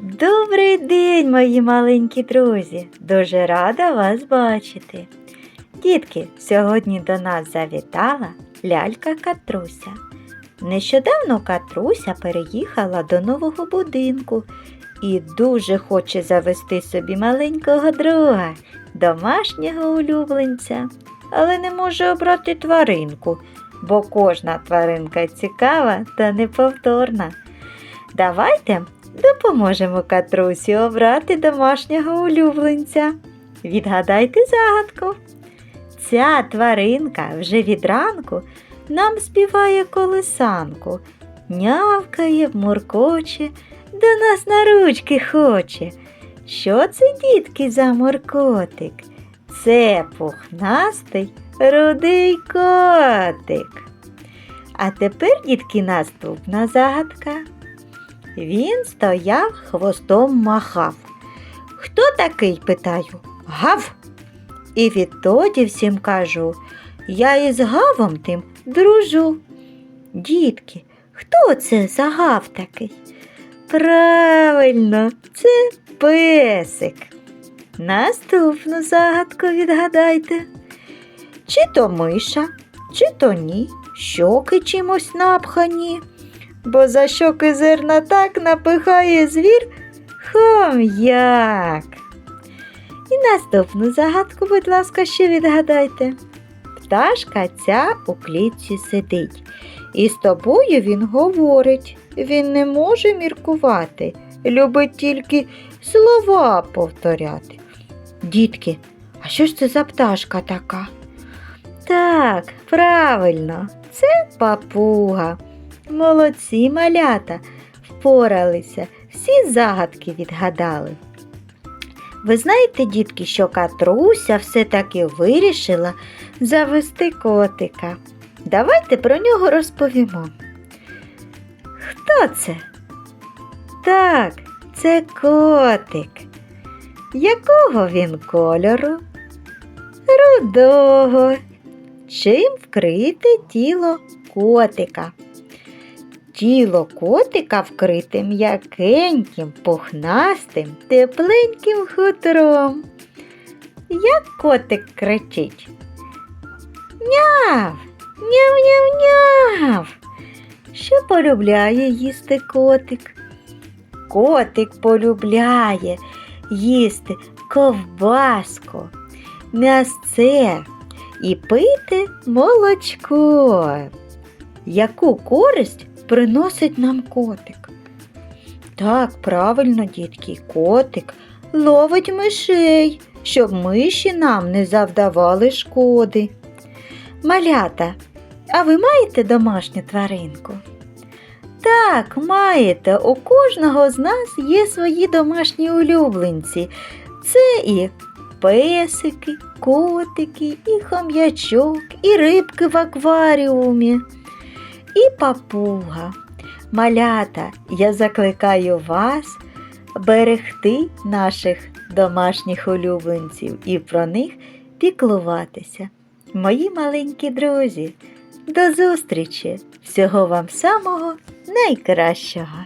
Добрий день, мої маленькі друзі! Дуже рада вас бачити. Дітки, сьогодні до нас завітала лялька Катруся. Нещодавно Катруся переїхала до нового будинку і дуже хоче завести собі маленького друга, домашнього улюбленця, але не може обрати тваринку, бо кожна тваринка цікава та неповторна. Давайте допоможемо Катрусі обрати домашнього улюбленця. Відгадайте загадку. Ця тваринка вже від ранку нам співає колисанку, нявкає, муркоче, до нас на ручки хоче. Що це, дітки, за муркотик? Це пухнастий рудий котик. А тепер, дітки, наступна загадка. Він стояв, хвостом махав. Хто такий? питаю. Гав. І відтоді всім кажу, я із гавом тим дружу. Дітки, хто це за гав такий? Правильно, це песик. Наступну загадку відгадайте. Чи то миша, чи то ні, щоки чимось напхані бо за щоки зерна так напихає звір хом'як. І наступну загадку, будь ласка, ще відгадайте. Пташка ця у клітці сидить, і з тобою він говорить. Він не може міркувати, любить тільки слова повторяти. Дітки, а що ж це за пташка така? Так, правильно, це папуга. Молодці малята, впоралися, всі загадки відгадали. Ви знаєте, дітки, що Катруся все-таки вирішила завести котика. Давайте про нього розповімо. Хто це? Так, це котик. Якого він кольору? Рудого. Чим вкрите тіло котика? Тіло котика вкрите м'якеньким, пухнастим, тепленьким хутром. Як котик кричить? Няв, няв-няв-няв. Що полюбляє їсти котик? Котик полюбляє їсти ковбаску, м'ясце і пити молочко. Яку користь приносить нам котик? Так, правильно, дітки, котик ловить мишей, щоб миші нам не завдавали шкоди. Малята, а ви маєте домашню тваринку? Так, маєте. У кожного з нас є свої домашні улюбленці. Це і песики, котики, і хом'ячок, і рибки в акваріумі, і папуга. Малята, я закликаю вас берегти наших домашніх улюбленців і про них піклуватися. Мої маленькі друзі, до зустрічі! Всього вам самого найкращого!